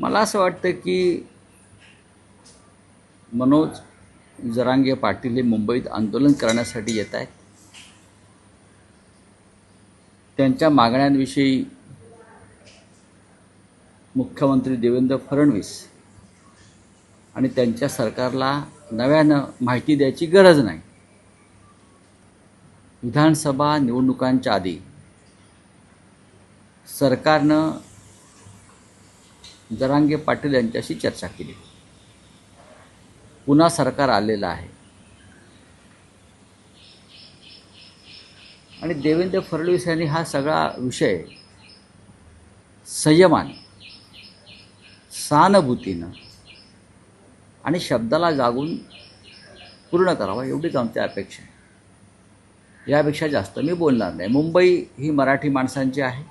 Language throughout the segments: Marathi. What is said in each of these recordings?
मला असं वाटतं की मनोज जरांगे पाटील हे मुंबईत आंदोलन करण्यासाठी येत आहेत. त्यांच्या मागण्यांविषयी मुख्यमंत्री देवेंद्र फडणवीस आणि त्यांच्या सरकारला नव्यानं माहिती द्यायची गरज नाही. विधानसभा निवडणुकांच्या आधी सरकारनं जरांगे पाटील यांच्याशी चर्चा केली. पुन्हा सरकार आलेलं आहे. आणि देवेंद्र फडणवीस यांनी हा सगळा विषय संयमाने सहानुभूतीनं आणि शब्दाला जागून पूर्ण करावा एवढीच आमची अपेक्षा आहे. यापेक्षा जास्त मी बोलणार नाही. मुंबई ही मराठी माणसांची आहे.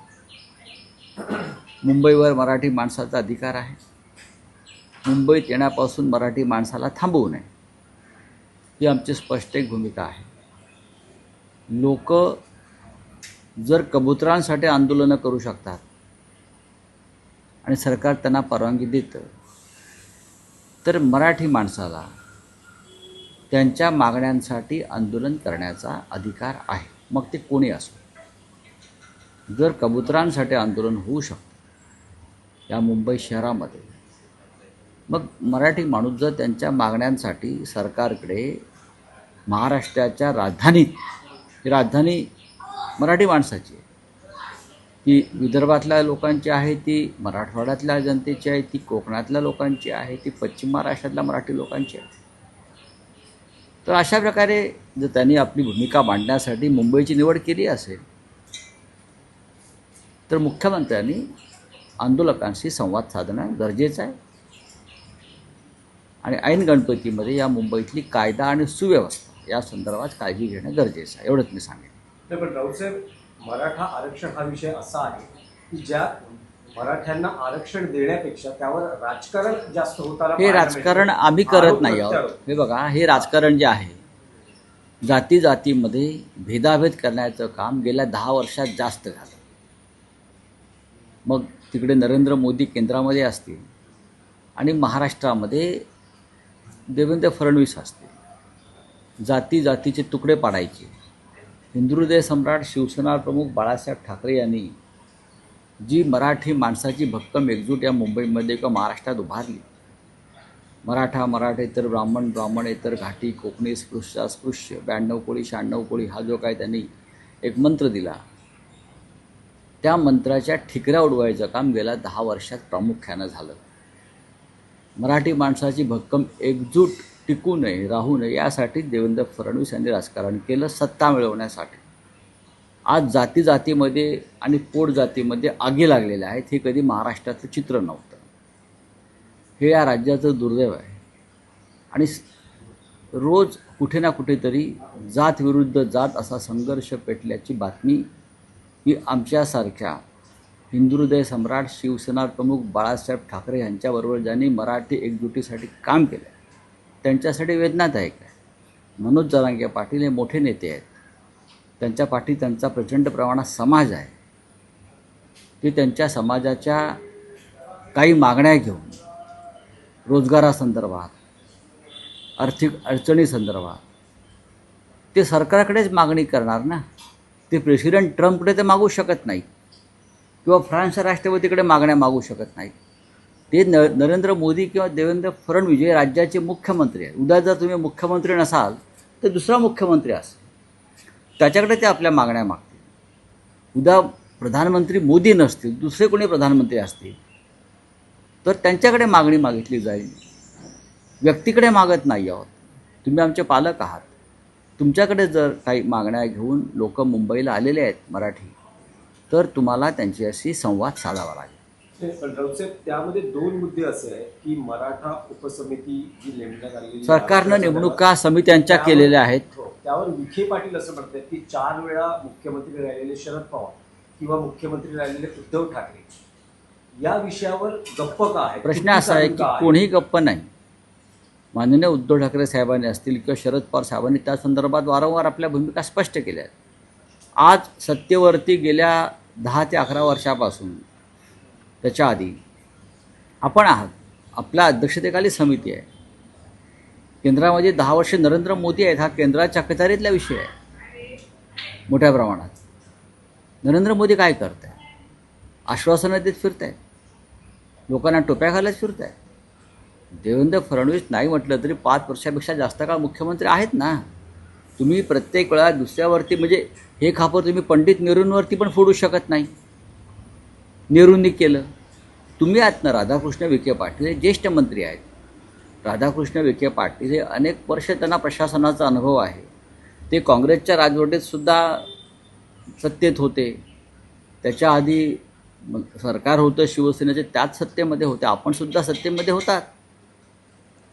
मुंबईवर मराठी माणसाचा अधिकार आहे. मुंबईत येण्यापासून मराठी माणसाला थांबवू नये. ही आमची स्पष्ट एक भूमिका आहे. लोक जर कबुतरांसाठी आंदोलनं करू शकतात आणि सरकार त्यांना परवानगी देतं तर मराठी माणसाला त्यांच्या मागण्यांसाठी आंदोलन करण्याचा अधिकार आहे. मग ते कोणी असो. जर कबुतरांसाठी आंदोलन होऊ शकतं या मुंबई शहरामध्ये. मग मराठी माणूस जर त्यांच्या मागण्यांसाठी सरकारकडे महाराष्ट्राच्या राजधानीत ही राजधानी मराठी माणसाची आहे. ती विदर्भातल्या लोकांची आहे ती मराठवाड्यातल्या जनतेची आहे ती कोकणातल्या लोकांची आहे ती पश्चिम महाराष्ट्रातल्या मराठी लोकांची आहे. तर अशा प्रकारे जर त्यांनी आपली भूमिका मांडण्यासाठी मुंबईची निवड केली असेल तर मुख्यमंत्र्यांनी आंदोलकांशी संवाद साधणं गरजेचं आहे. आणि ऐन गणपतीमध्ये या मुंबईतली कायदा आणि सुव्यवस्था या संदर्भात काळजी घेणं गरजेचं आहे. एवढंच मी सांगेन. पण राऊतसाहेब मराठा आरक्षण हा विषय असा आहे की ज्या मराठ्यांना आरक्षण देण्यापेक्षा त्यावर राजकारण जास्त होताना हे राजकारण. आम्ही करत नाही आहोत. हे बघा हे राजकारण जे आहे जाती जातीमध्ये भेदाभेद करण्याचं काम गेल्या दहा वर्षात जास्त झालं. मग तिकडे नरेंद्र मोदी केंद्रामध्ये असतील आणि महाराष्ट्रामध्ये देवेंद्र फडणवीस असतील. जाती जातीचे तुकडे पाडायचे. हिंदुहृदय सम्राट शिवसेना प्रमुख बाळासाहेब ठाकरे यांनी जी मराठी माणसाची भक्कम एकजूट या मुंबईमध्ये किंवा महाराष्ट्रात उभारली. मराठा मराठेतर ब्राह्मण ब्राह्मणेतर घाटी कोकणी स्पृश्य अस्पृश्य ब्याण्णव कोळी शहाण्णव कोळी हा जो काय त्यांनी एक मंत्र दिला. त्या मंत्राच्या ठिकऱ्या उडवायचं काम गेल्या दहा वर्षात प्रामुख्यानं झालं. मराठी माणसाची भक्कम एकजूट टिकू नये राहू नये यासाठी देवेंद्र फडणवीस यांनी राजकारण केलं सत्ता मिळवण्यासाठी. आज जाती जातीमध्ये आणि पोट जातीमध्ये आगी लागलेल्या आहेत हे कधी महाराष्ट्राचं चित्र नव्हतं. हे या राज्याचं दुर्दैव आहे. आणि रोज कुठे ना कुठेतरी जात विरुद्ध जात असा संघर्ष पेटल्याची बातमी की आमच्यासारख्या हिंदुहृदय सम्राट शिवसेना प्रमुख बाळासाहेब ठाकरे यांच्याबरोबर ज्यांनी मराठी एकजुटीसाठी काम केलं आहे त्यांच्यासाठी वेदनादायक आहे. मनोज जरांगे पाटील हे मोठे नेते आहेत. त्यांच्या पाठी त्यांचा प्रचंड प्रमाणात समाज आहे. ते त्यांच्या समाजाच्या काही मागण्या घेऊन रोजगारासंदर्भात आर्थिक अडचणीसंदर्भात ते सरकारकडेच मागणी करणार ना? ते प्रेसिडेंट ट्रम्पकडे ते मागू शकत नाही. किंवा फ्रान्सच्या राष्ट्रपतीकडे मागण्या मागू शकत नाहीत ते न नरेंद्र मोदी किंवा देवेंद्र फडणवीस जे राज्याचे मुख्यमंत्री आहेत. उद्या जर तुम्ही मुख्यमंत्री नसाल तर दुसरा मुख्यमंत्री असेल. त्याच्याकडे ते आपल्या मागण्या मागतील. उद्या प्रधानमंत्री मोदी नसतील दुसरे कोणी प्रधानमंत्री असतील तर त्यांच्याकडे मागणी मागितली जाईल. व्यक्तीकडे मागत नाही आहोत. तुम्ही आमचे पालक आहात. तुमच्याकडे जर काही मागण्या घेऊन लोक मुंबईला आलेले आहेत मराठी तर तुम्हाला त्यांच्याशी संवाद साधावा लागेल. राऊतसाहेब त्यामध्ये दोन मुद्दे असे आहेत की मराठा उपसमिती जी नेमण्यात आलेली आहे, सरकारनं नेमणुका समित्यांच्या केलेल्या आहेत. हो, त्यावर विखे पाटील असं म्हणतात की चार वेळा मुख्यमंत्री राहिलेले शरद पवार किंवा मुख्यमंत्री राहिलेले उद्धव ठाकरे. या विषयावर गप्प का आहे प्रश्न असा आहे की कोणीही गप्प नाही. माननीय उद्धव ठाकरे साहेबांनी असतील किंवा शरद पवार साहेबांनी त्या संदर्भात वारंवार आपल्या भूमिका स्पष्ट केल्या आहेत. आज सत्तेवरती गेल्या दहा ते अकरा वर्षापासून त्याच्या आधी आपण आहात. आपल्या अध्यक्षतेखाली समिती आहे. केंद्रामध्ये दहा वर्षे नरेंद्र मोदी आहेत हा केंद्राच्या कचारीतला विषय आहे. मोठ्या प्रमाणात. नरेंद्र मोदी काय करत आहे आश्वासनं देत फिरत आहेत लोकांना टोप्या घालत फिरत आहेत देवेंद्र फडणवीस नाही म्हटलं तरी पाच वर्षापेक्षा जास्त काळ मुख्यमंत्री आहेत ना. तुम्ही प्रत्येक वेळा दुसऱ्यावरती म्हणजे हे खापर तुम्ही पंडित नेहरूंवरती पण फोडू शकत नाही. नेहरूंनी केलं. तुम्ही आहात ना राधाकृष्ण विखे पाटील हे ज्येष्ठ मंत्री आहेत. राधाकृष्ण विखे पाटील हे अनेक वर्ष त्यांना प्रशासनाचा अनुभव आहे. ते काँग्रेसच्या राजवटीतसुद्धा सत्तेत होते. त्याच्या आधी मग सरकार होतं शिवसेनेचे त्याच सत्तेमध्ये होते. आपणसुद्धा सत्तेमध्ये होतात.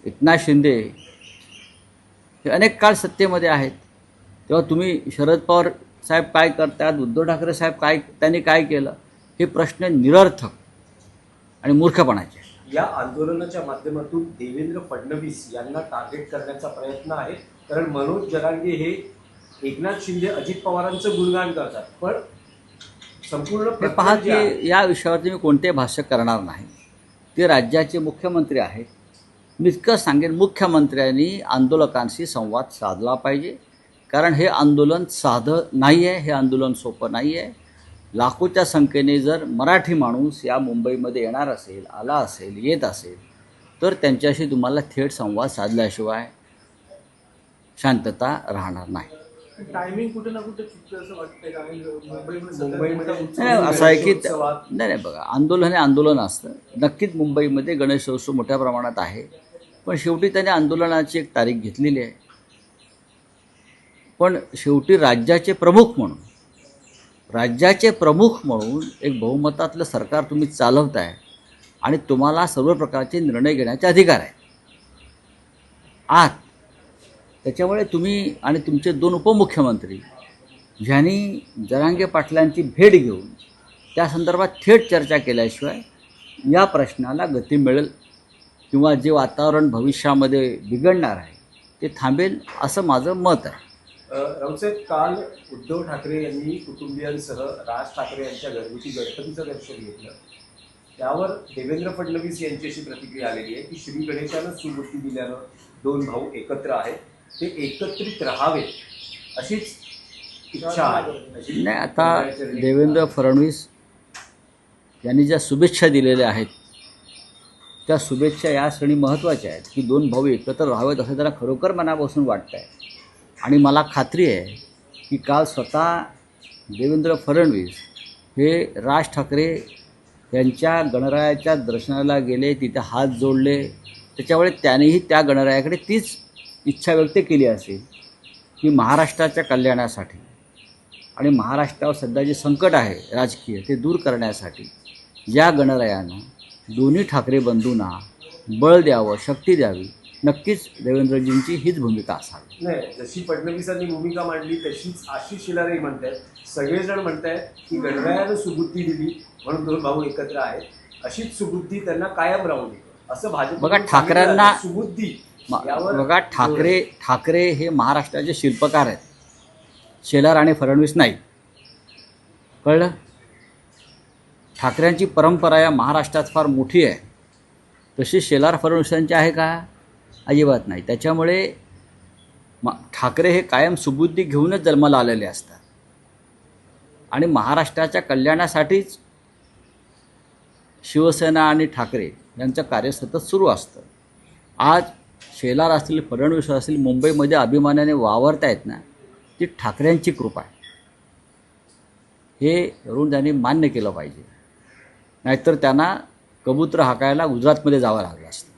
एकनाथ शिंदे हे अनेक काळ सत्तेमध्ये आहेत. तेव्हा तुम्ही शरद पवार साहेब काय करतात उद्धव ठाकरे साहेब काय त्यांनी काय केलं हे प्रश्न निरर्थक आणि मूर्खपणाचे. या आंदोलनाच्या माध्यमातून देवेंद्र फडणवीस यांना टार्गेट करण्याचा प्रयत्न आहे. कारण मनोज जरांगे हे एकनाथ शिंदे अजित पवारांचं गुणगान करतात. पण संपूर्ण पहा की या विषयावरती मी कोणते भाष्य करणार नाही. ते राज्याचे मुख्यमंत्री आहेत. मी इतकं सांगेन मुख्यमंत्र्यांनी आंदोलकांशी संवाद साधला पाहिजे. कारण हे आंदोलन साधं नाही आहे हे आंदोलन सोपं नाही आहे लाखोच्या संख्येने जर मराठी माणूस या मुंबईमध्ये येणार असेल आला असेल येत असेल तर त्यांच्याशी तुम्हाला थेट संवाद साधल्याशिवाय शांतता राहणार नाही. टायमिंग कुठे ना सध्या- नाही असं आहे की नाही नाही बघा आंदोलन हे आंदोलन असतं. नक्कीच मुंबईमध्ये गणेशोत्सव मोठ्या प्रमाणात आहे. पण शेवटी त्याने आंदोलनाची एक तारीख घेतलेली आहे. पण शेवटी राज्याचे प्रमुख म्हणून राज्याचे प्रमुख म्हणून एक बहुमतातलं सरकार तुम्ही चालवताय आणि तुम्हाला सर्व प्रकारचे निर्णय घेण्याचे अधिकार आहे. आत त्याच्यामुळे तुम्ही आणि तुमचे दोन उपमुख्यमंत्री ज्यांनी जरांगे पाटलांची भेट घेऊन त्या संदर्भात थेट चर्चा केल्याशिवाय या प्रश्नाला गती मिळेल किंवा जे वातावरण भविष्यामध्ये बिघडणार आहे ते थांबेल असं माझं मत आहे. अ, राऊतसाहेब काल उद्धव ठाकरे यांनी कुटुंबियांसह राज ठाकरे यांच्या घरगुती गणपतीचं दर्शन घेतलं. त्यावर देवेंद्र फडणवीस यांची अशी प्रतिक्रिया आलेली आहे की श्री गणेशानं सुबुद्धी दिल्यानं दोन भाऊ एकत्र आहेत ते एकत्रित राहावे अशीच इच्छा आहे. नाही आता देवेंद्र फडणवीस यांनी ज्या शुभेच्छा दिलेल्या आहेत त्या शुभेच्छा या क्षणी महत्त्वाच्या आहेत. की दोन भाऊ एकत्र राहावेत असं त्याला खरोखर मनापासून वाटतं आहे आणि मला खात्री आहे की काल स्वतः देवेंद्र फडणवीस हे राज ठाकरे यांच्या गणरायाच्या दर्शनाला गेले तिथे हात जोडले. त्याच्यामुळे त्यानेही त्या गणरायाकडे तीच इच्छा व्यक्त केली असेल की महाराष्ट्राच्या कल्याणासाठी आणि महाराष्ट्रावर सध्या जे संकट आहे राजकीय ते दूर करण्यासाठी या गणरायानं दोन्ही ठाकरे बंधूंना बळ द्यावं शक्ती द्यावी नक्कीच देवेंद्रजींची हीच भूमिका असावी. नाही जशी फडणवीसांनी भूमिका मांडली तशीच आशिष शिलारे म्हणतायत. सगळेजण म्हणतायत की गणरायानं सुबुद्धी दिली म्हणून दोन भाऊ एकत्र आहेत. अशीच सुबुद्धी त्यांना कायम राहू दे. असं भाजप बघा, ठाकरेंना- सुबुद्धी बघा ठाकरे ठाकरे हे महाराष्ट्राचे शिल्पकार आहेत. शेलार आणि फडणवीस नाही. कळलं? ठाकरेंची परंपरा या महाराष्ट्रात फार मोठी आहे. तशी शेलार फडणवीसांची आहे का? अजिबात नाही. त्याच्यामुळे मा ठाकरे हे कायम सुबुद्धी घेऊनच जन्माला आलेले असतात. आणि महाराष्ट्राच्या कल्याणासाठीच शिवसेना आणि ठाकरे यांचं कार्य सतत सुरू असतं. आज शेलार असतील फडणवीस असतील मुंबईमध्ये अभिमानाने वावरत आहेत ना ती ठाकरेंची कृपा आहे. हे रुण त्यांनी मान्य केलं पाहिजे. नाहीतर त्यांना कबूतर हाकायला गुजरातमध्ये जावं लागलं असतं.